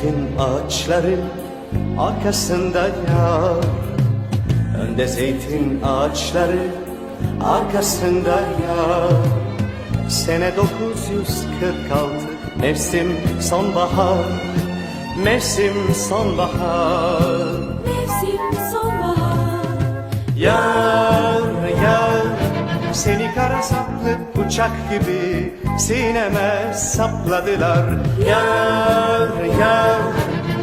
Zeytin ağaçları arkasında yar Önde zeytin ağaçları arkasında yar Sene 946 mevsim sonbahar Mevsim sonbahar. Mevsim sonbahar. Yar yar seni kara saplı bıçak gibi sineme sapladılar. Yar yar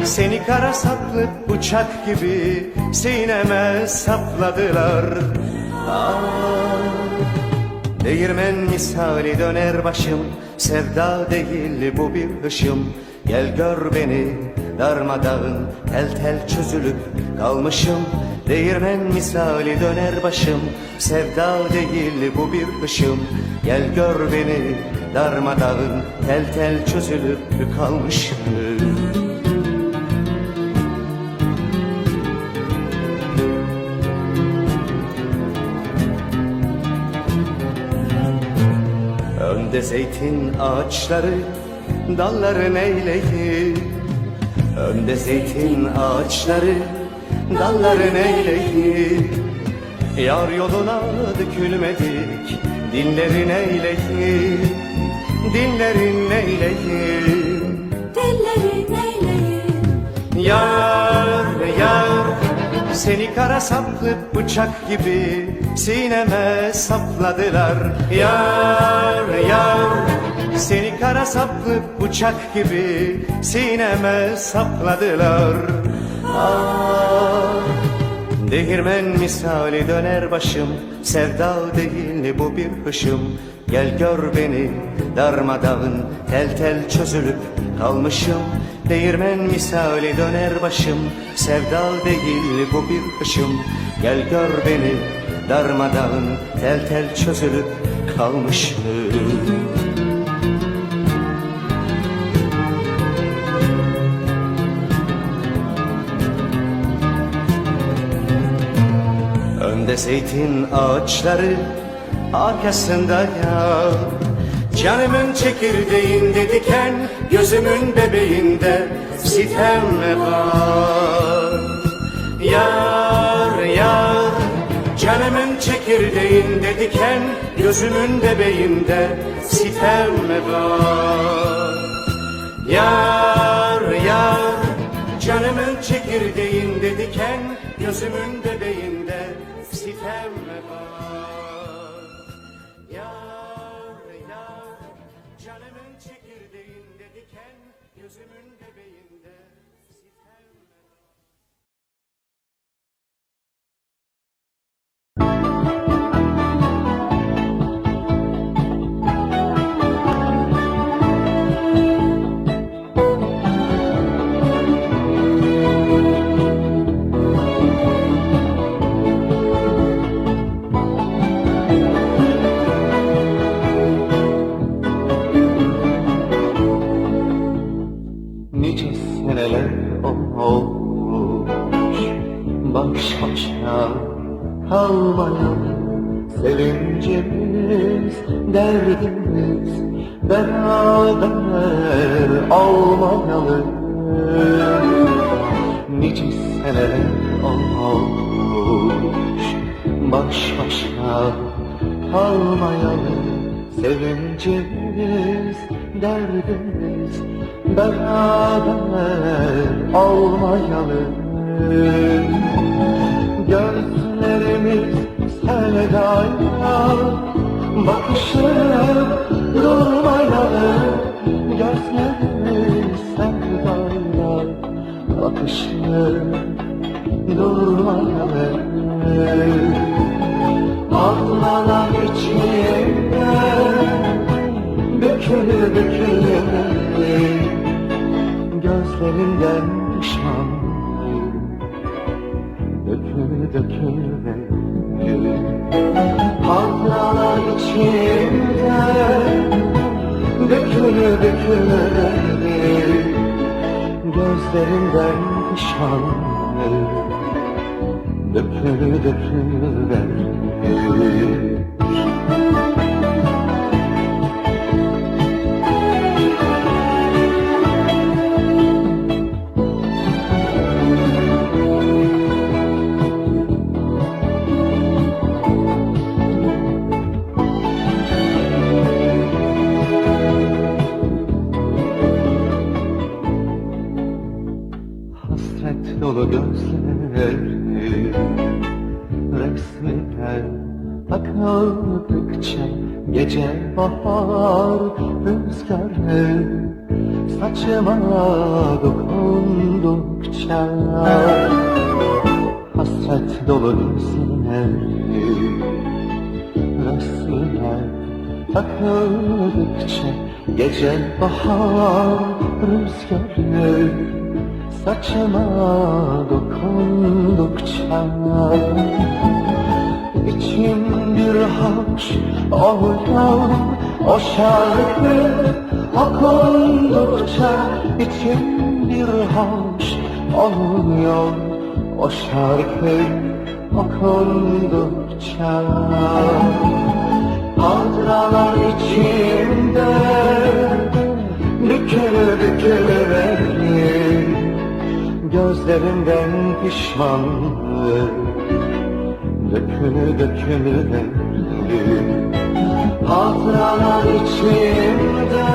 seni kara saplı bıçak gibi sineme sapladılar. Ah, Değirmen misali döner başım Sevda değil bu bir hışım. Gel gör beni darmadağın Tel tel çözülüp kalmışım. Değirmen misali döner başım Sevda değil bu bir hışım Gel gör beni darmadağın Tel tel çözülüp kalmışım. Önde zeytin ağaçları dalları neyleyir Önde zeytin ağaçları dalları neyleyir Yar yoluna dökülmedik dinlerin eyleyir Dinlerin eyleyir Telleri neyleyin Yar yar seni kara saplı bıçak gibi sineme sapladılar. Yar yar seni kara saplı bıçak gibi sineme sapladılar. Ah Değirmen misali döner başım Sevda değil bu bir hışım. Gel gör beni darmadağın Tel tel çözülüp kalmışım. Değirmen misali döner başım Sevda değil bu bir hışım. Gel gör beni darmadağın Tel tel çözülüp kalmışım Önde zeytin ağaçları arkasında yağ. Canımın çekirdeğinde diken Gözümün bebeğinde sitem var. Yar yar Canımın çekirdeğinde diken Gözümün bebeğinde sitem var. Yar yar Canımın çekirdeğinde diken Gözümün bebeğinde bakışıp durmayalı Gözlerimiz sevdaya bakışıp durmayalı Ağlanan içimde Bükülür bükülür. Gözlerinden passion. Dolu gözleri Resmine takıldıkça Gece bahar rüzgarı Saçıma dokundukça İçim bir haç oluyor O şarkı okundukça İçim bir haç oluyor O şarkı okundukça Hatıralar içimde Bükülü bükülü verir Gözlerimden pişmanlık Dökülü dökülü verir Hatıralar içimde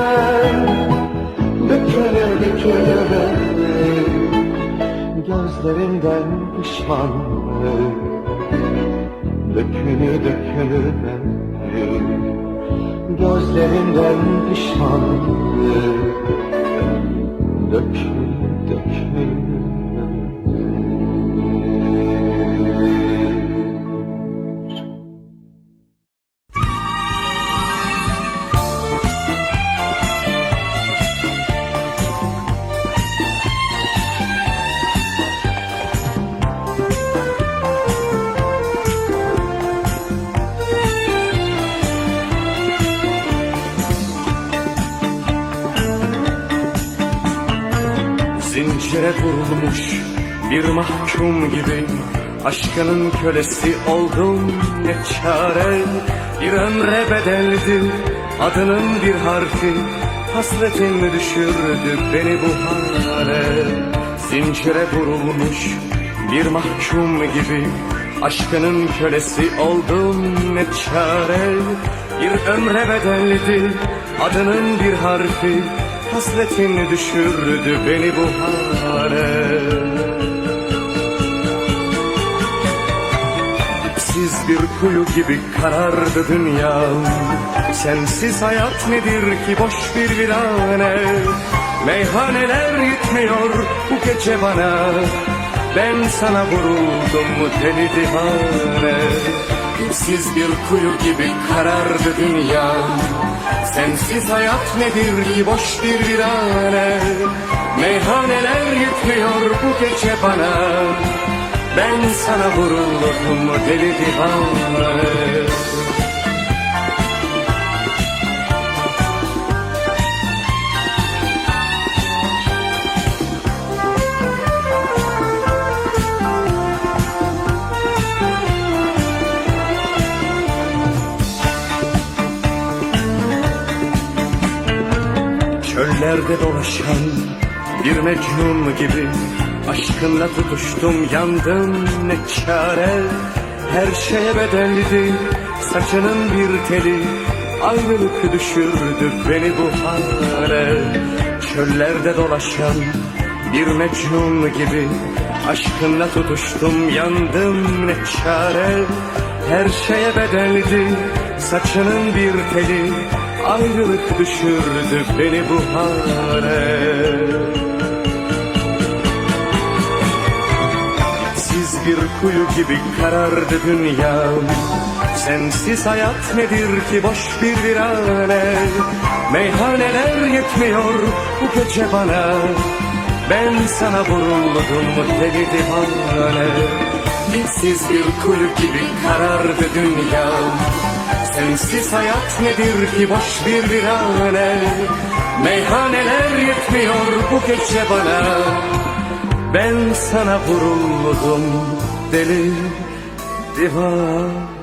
Dökülü dökülü verir Gözlerimden pişmanlık Dökülü dökülü verir Gözlerimden pişmanlık Dökülü mahkum gibi Aşkının kölesi oldum ne çare? Bir ömre bedeldi adının bir harfi. Hasretin düşürdü beni bu hale. Zincire vurulmuş bir mahkum gibi Aşkının kölesi oldum ne çare? Bir ömre bedeldi adının bir harfi. Hasretin düşürdü beni bu hale Siz bir kuyu gibi karardı dünyam Sensiz hayat nedir ki boş bir virane? Meyhaneler yetmiyor bu gece bana. Ben sana vuruldum deli divane? Siz bir kuyu gibi karardı dünyam Sensiz hayat nedir ki boş bir virane? Meyhaneler yetmiyor bu gece bana Ben sana vuruldum deli divane Çöllerde dolaşan bir mecnun gibi Aşkınla tutuştum yandım ne çare? Her şeye bedeldi saçının bir teli. Ayrılık düşürdü beni bu hale. Çöllerde dolaşan bir mecnun gibi. Aşkınla tutuştum yandım ne çare? Her şeye bedeldi saçının bir teli. Ayrılık düşürdü beni bu hale bir kuyu gibi karardı dünyam Sensiz hayat nedir ki boş bir virane? Meyhaneler yetmiyor bu gece bana. Ben sana vuruldum deli divane. Siz bir kuyu gibi karardı dünyam Sensiz hayat nedir ki boş bir virane? Meyhaneler yetmiyor bu gece bana Ben sana vuruldum deli divane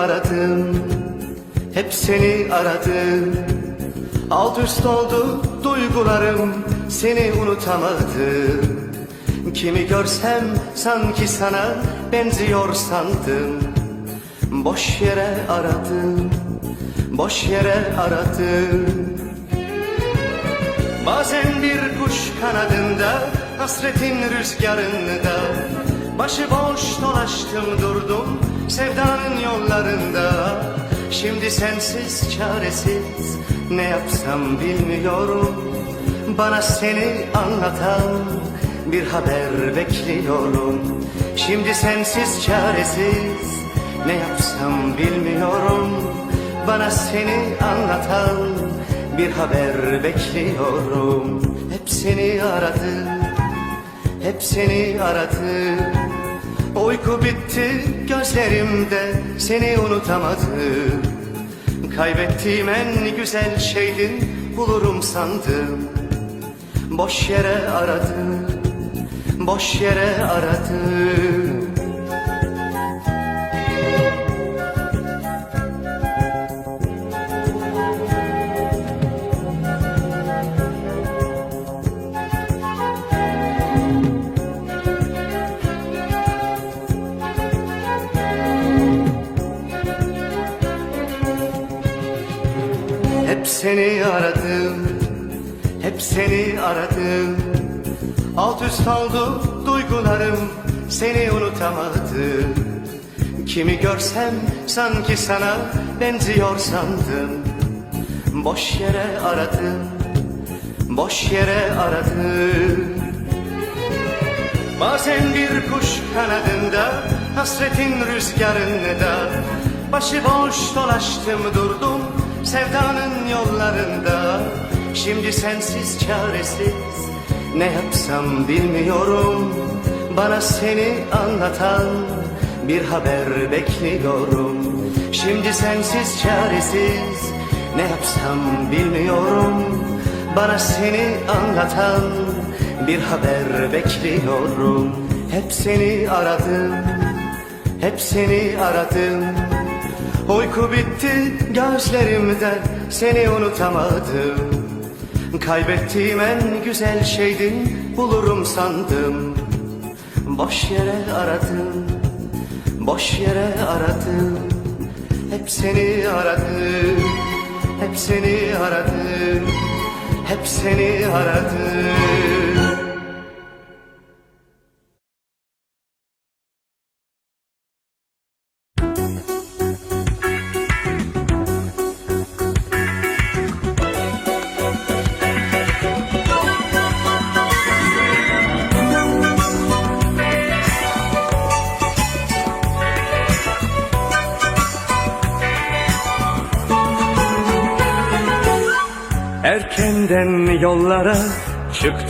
aradım. Hep seni aradım. Alt üst oldu duygularım Seni unutamadım. Kimi görsem sanki sana benziyor sandım. Boş yere aradım Boş yere aradım. Bazen bir kuş kanadında Hasretin rüzgarında Başıboş dolaştım durdum Sevdanın yollarında. Şimdi sensiz çaresiz. Ne yapsam bilmiyorum. Bana seni anlatan Bir haber bekliyorum. Şimdi sensiz çaresiz. Ne yapsam bilmiyorum. Bana seni anlatan bir haber bekliyorum. Hep seni aradım Hep seni aradım Uyku bitti gözlerimde Seni unutamadım. Kaybettiğim en güzel şeydin Bulurum sandım. Boş yere aradım Boş yere aradım seni aradım, hep seni aradım. Alt üst oldu duygularım, seni unutamadım. Kimi görsem sanki sana benziyor sandım. Boş yere aradım, boş yere aradım. Bazen bir kuş kanadında Hasretin rüzgarında Başıboş dolaştım durdum Sevdanın yollarında. Şimdi sensiz çaresiz. Ne yapsam bilmiyorum. Bana seni anlatan Bir haber bekliyorum. Şimdi sensiz çaresiz. Ne yapsam bilmiyorum. Bana seni anlatan bir haber bekliyorum. Hep seni aradım. Hep seni aradım Uyku bitti gözlerimden Seni unutamadım. Kaybettiğim en güzel şeydin Bulurum sandım. Boş yere aradım Boş yere aradım. Hep seni aradım Hep seni aradım. Hep seni aradım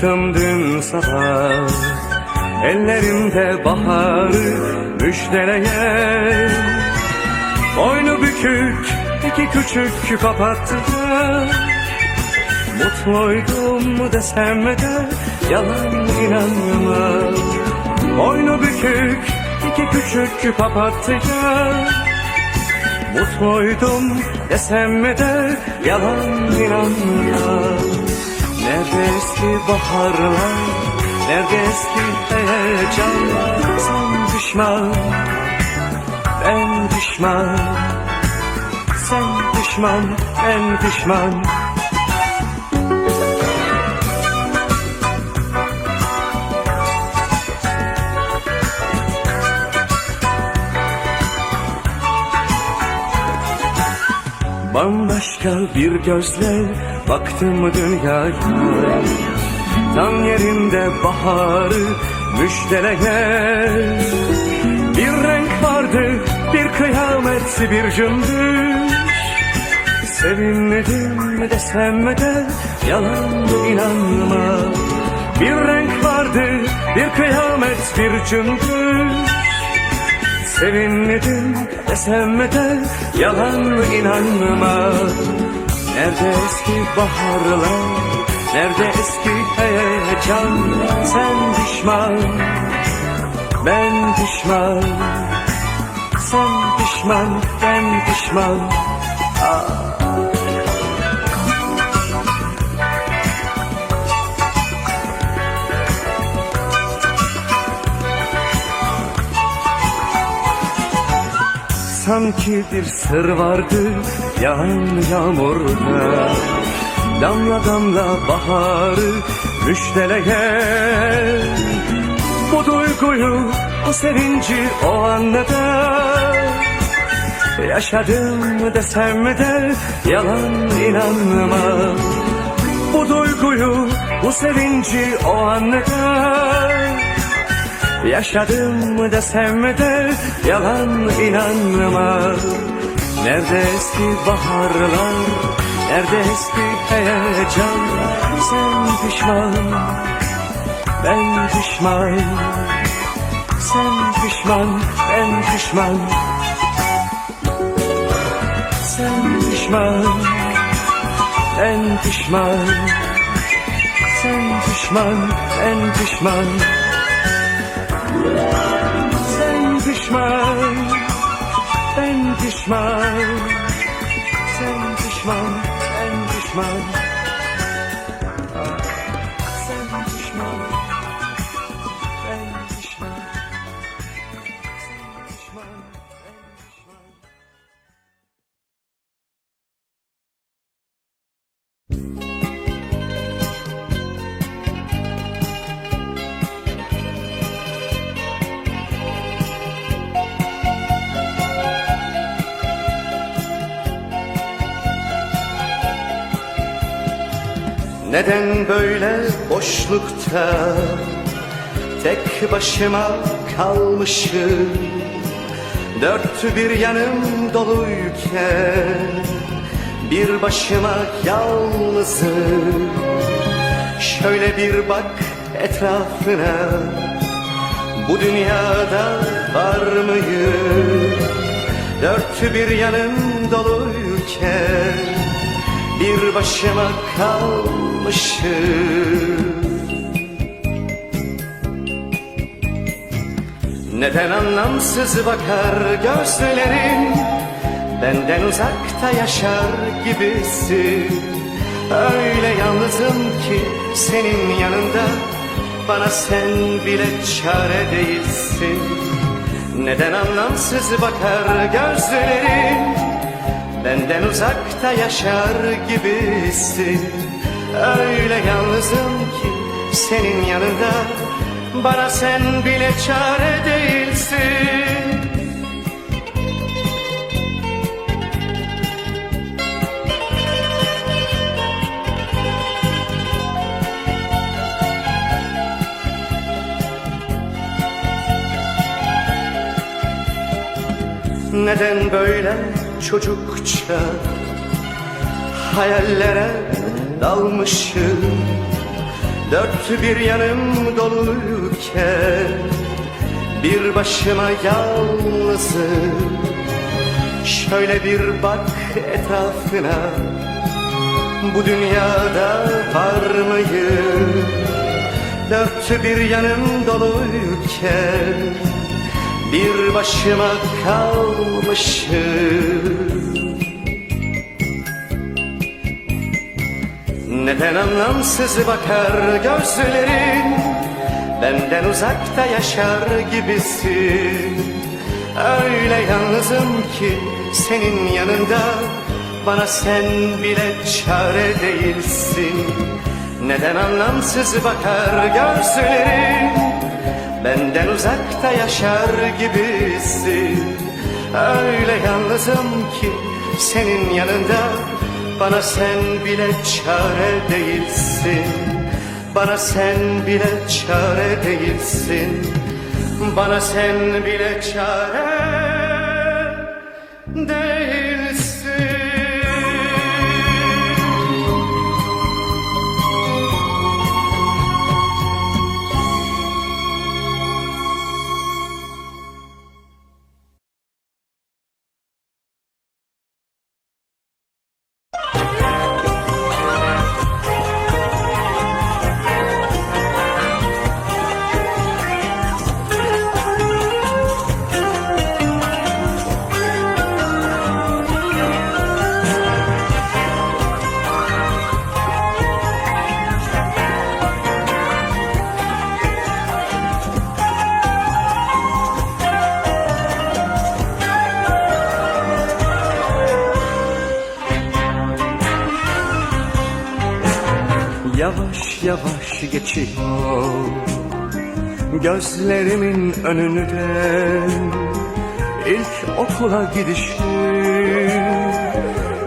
çıktım dün sabah Ellerimde baharı müjdeleyen Boynu bükük iki küçük papatya Mutluydum desem de yalan inanma Boynu bükük iki küçük papatya Mutluydum desem de yalan inanma Nerede eski baharlar Nerede eski heyecan Sen düşman Ben düşman. Sen düşman Ben düşman Bambaşka bir gözle baktım dünyaya. Tam yerinde baharı müjdeleyen Bir renk vardı, bir kıyamet, bir cümbüş Sevinmedim desem de yalan inanma. Bir renk vardı, bir kıyamet, bir cümbüş Sevinmedim desem de yalan inanma. Nerede eski baharlar Nerede eski heyecan? Sen düşman Ben düşman Sen pişman, ben pişman Sanki bir sır vardı yağan yağmurda. Damla damla baharı müjdeleyen Bu duyguyu, bu sevinci o anda Yaşadım desem de yalan inanma Bu duyguyu, bu sevinci o anda Yaşadım desem de yalan inanma Nerede eski baharlar, nerede eski heyecan? Sen pişman, ben pişman. Sen pişman, ben pişman. Sen pişman, ben pişman. Sen pişman, ben pişman sen pişman, ben pişman Sen böyle boşlukta Tek başıma kalmışım. Dört bir yanım doluyken Bir başıma yalnızım. Şöyle bir bak etrafına Bu dünyada var mıyım? Dört bir yanım doluyken Bir başıma kalmışım. Neden anlamsız bakar gözlerin? Benden uzakta yaşar gibisin. Öyle yalnızım ki senin yanında Bana sen bile çare değilsin. Neden anlamsız bakar gözlerin Benden uzakta yaşar gibisin. Öyle yalnızım ki senin yanında Bana sen bile çare değilsin. Neden böyle çocukça hayallere dalmışım. Dört bir yanım doluyken bir başıma yalnızım. Şöyle bir bak etrafına bu dünyada var mıyım? Dört bir yanım doluyken bir başıma kalmışım. Neden anlamsız bakar gözlerin? Benden uzakta yaşar gibisin. Öyle yalnızım ki senin yanında Bana sen bile çare değilsin. Neden anlamsız bakar gözlerin Benden uzakta yaşar gibisin. Öyle yalnızım ki senin yanında Bana sen bile çare değilsin. Bana sen bile çare değilsin. Bana sen bile çare değilsin yavaş geçiyor Gözlerimin önünden İlk okula gidişim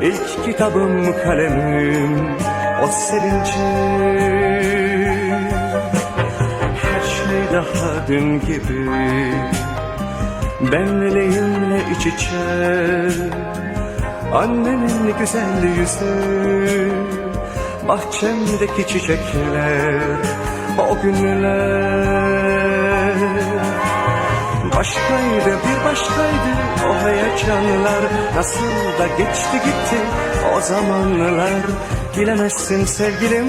İlk kitabım kalemim O sevinci Her şey daha dün gibi Benliğimle iç içe Annemin güzel yüzü Bahçemdeki çiçekler O günler. Başkaydı bir başkaydı o heyecanlar. Nasıl da geçti gitti o zamanlar. Bilemezsin sevgilim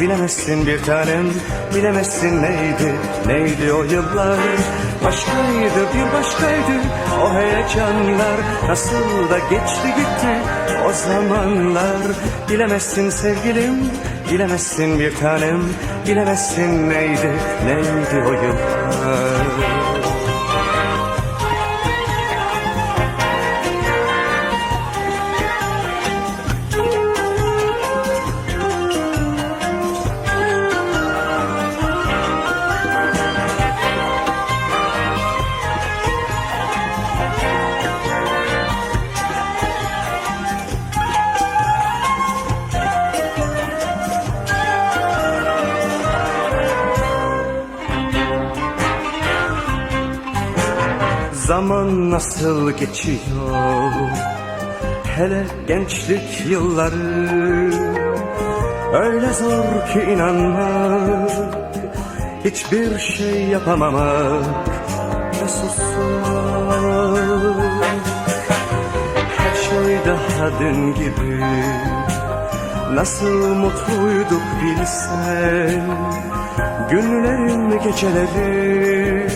bilemezsin bir tanem Bilemezsin neydi neydi o yıllar? Başkaydı bir başkaydı o heyecanlar Nasıl da geçti gitti o zamanlar? Bilemezsin sevgilim bilemezsin bir tanem Bilemezsin neydi neydi o yıllar Zaman nasıl geçiyor? Hele gençlik yılları Öyle zor ki inanmak Hiçbir şey yapamamak Ve susmak. Her şey daha dün gibi Nasıl mutluyduk bilsen Günlerin geceleri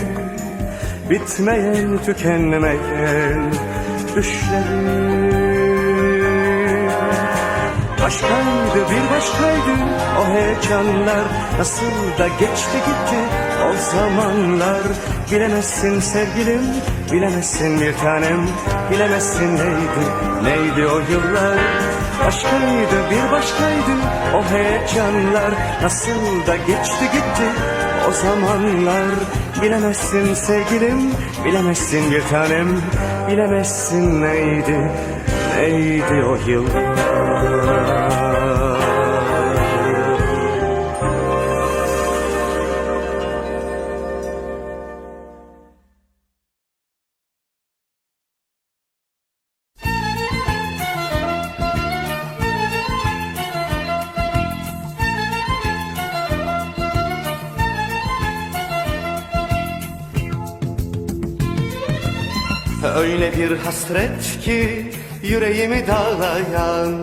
Bitmeyen tükenmeyen düşlerim. Başkaydı bir başkaydı o heyecanlar Nasıl da geçti gitti. O zamanlar Bilemezsin sevgilim bilemezsin bir tanem Bilemezsin neydi neydi o yıllar. Başkaydı bir başkaydı o heyecanlar Nasıl da geçti gitti o zamanlar Bilemezsin sevgilim bilemezsin bir tanem Bilemezsin neydi neydi o yıllar bir hasret ki yüreğimi dağlayan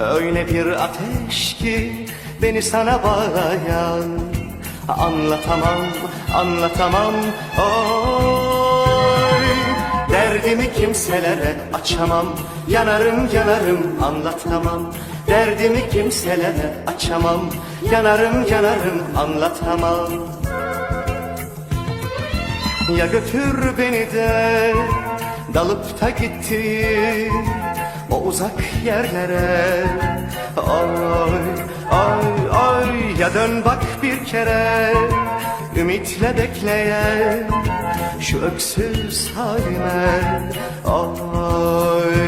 Öyle bir ateş ki beni sana bağlayan. Anlatamam, anlatamam oy. Derdimi kimselere açamam Yanarım yanarım anlatamam. Derdimi kimselere açamam Yanarım yanarım anlatamam. Ya götür beni de dalıp da gitti o uzak yerlere. Ay ay ay ya dön bak bir kere ümitle bekleyen şu öksüz halime. Ay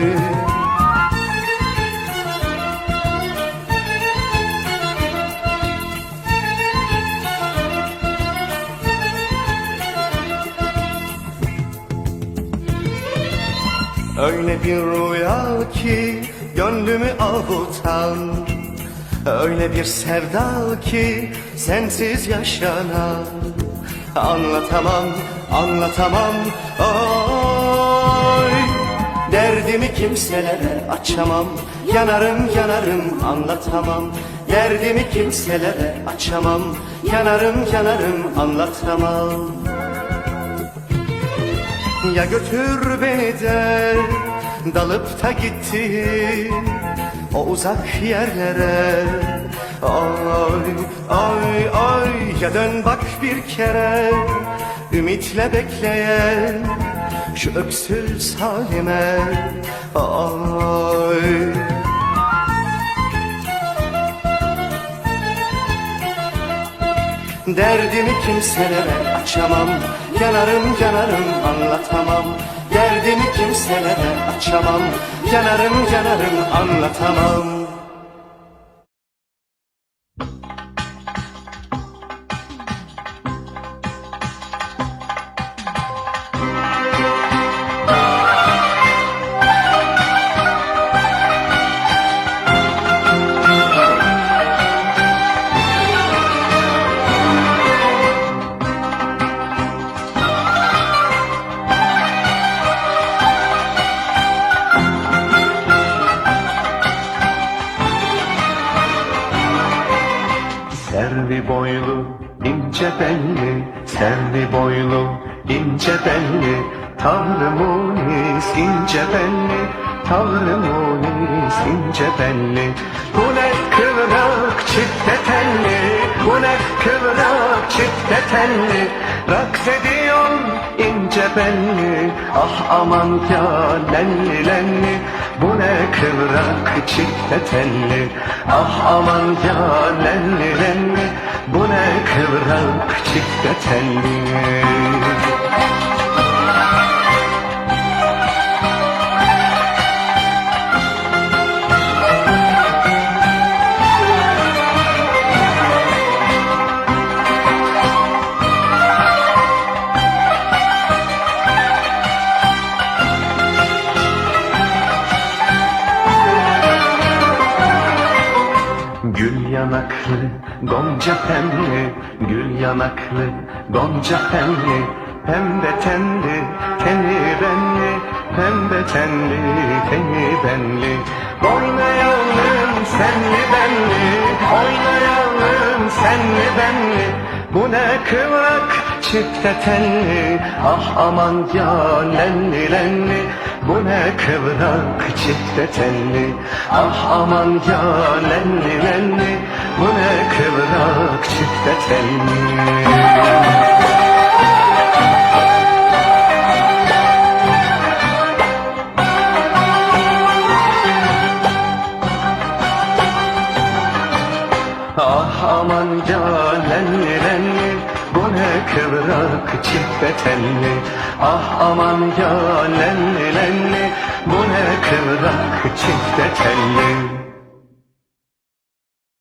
Öyle bir rüya ki gönlümü avutan. Öyle bir sevda ki sensiz yaşanan. Anlatamam, anlatamam Oy Derdimi kimselere açamam. Yanarım yanarım anlatamam. Derdimi kimselere açamam. Yanarım yanarım anlatamam ya götür beni de dalıp da gitti o uzak yerlere. Ay ay ay ya dön bak bir kere ümitle bekleyen şu öksüz halime. Ay. Derdimi kimselere açamam Yanarım yanarım anlatamam. Derdimi kimselere açamam. Yanarım yanarım anlatamam ince belli. Bu ne kıvrak çifte telli, bu ne kıvrak çifte telli, Raks ediyor ince belli, ah aman ya lenli lenli, bu ne kıvrak çifte telli, ah aman ya lenli lenli, bu ne kıvrak çifte telli. Gonca tenli, gül yanaklı, gonca tenli, pembe tenli, teni benli, pembe tenli, teni benli. Oynayalım senli benli, oynayalım senli benli. Bu ne kıvrak çifte tenli, ah aman ya lenli lenli. Bu ne kıvrak çifte tenli Ah aman ya lenli lenli Bu ne kıvrak çifte tenli Ah aman ya kıvrak çifte telli Ah aman ya lenli lenli Bu ne kıvrak çifte telli